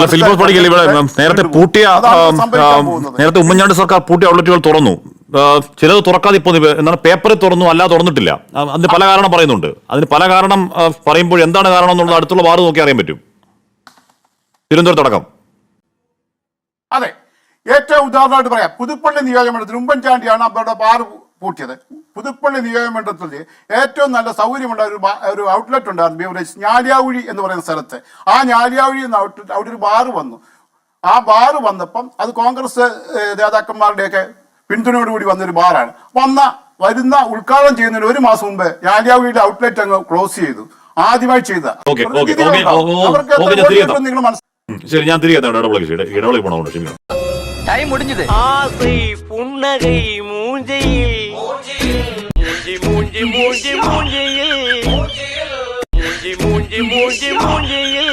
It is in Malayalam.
അല്ല ഫിലിപ്പോസ് പണിക്കൽ ഇവിടെ നേരത്തെ പൂട്ടിയ. നേരത്തെ ഉമ്മൻചാണ്ടി സർക്കാർ പൂട്ടിയ ഔട്ട്ലെറ്റുകൾ തുറന്നു. ചിലത് തുറക്കാതെ ഇപ്പോൾ എന്താണ് പേപ്പറിൽ തുറന്നു അല്ല തുറന്നിട്ടില്ല. അതിന് പല കാരണം പറയുന്നുണ്ട്. അതിന് പല കാരണം പറയുമ്പോൾ എന്താണ് കാരണം എന്നുള്ളത് അടുത്തുള്ള വാർഡ് നോക്കി അറിയാൻ പറ്റും. തിരുവനന്തപുരത്തടക്കം അതെ. ഏറ്റവും ഉദാഹരണമായിട്ട് പറയാം. പുതുപ്പള്ളി നിയോജകമണ്ഡലത്തിൽ ഉമ്മൻചാണ്ടിയാണ് അവരുടെ ബാർ പൂട്ടിയത്. പുതുപ്പള്ളി നിയോജകമണ്ഡലത്തിൽ ഏറ്റവും നല്ല സൗകര്യമുള്ള ഒരു ഒരു ഔട്ട്ലെറ്റ് ഉണ്ടായിരുന്നു. ബീവറേജ് ഞാലിയാവുഴി എന്ന് പറയുന്ന സ്ഥലത്ത്. ആ ഞാലിയാവുഴി എന്ന ഔട്ട്ലെറ്റ് അവിടെ ഒരു ബാറ് വന്നു. ആ ബാറ് വന്നപ്പം അത് കോൺഗ്രസ് നേതാക്കന്മാരുടെയൊക്കെ പിന്തുണയോടുകൂടി വന്നൊരു ബാറാണ് വന്ന വരുന്ന ഉദ്ഘാടനം ചെയ്യുന്നതിന് ഒരു മാസം മുമ്പ് ഞാലിയാവുഴിയുടെ ഔട്ട്ലെറ്റ് അങ്ങ് ക്ലോസ് ചെയ്തു. ആദ്യമായി ചെയ്ത. ശരി ഞാൻ തിരികെ ഓ, ഓ, ടൈം എത്ര ആ പുണ്ണകൈ തിരികെ munji munji munji munji munji munji munji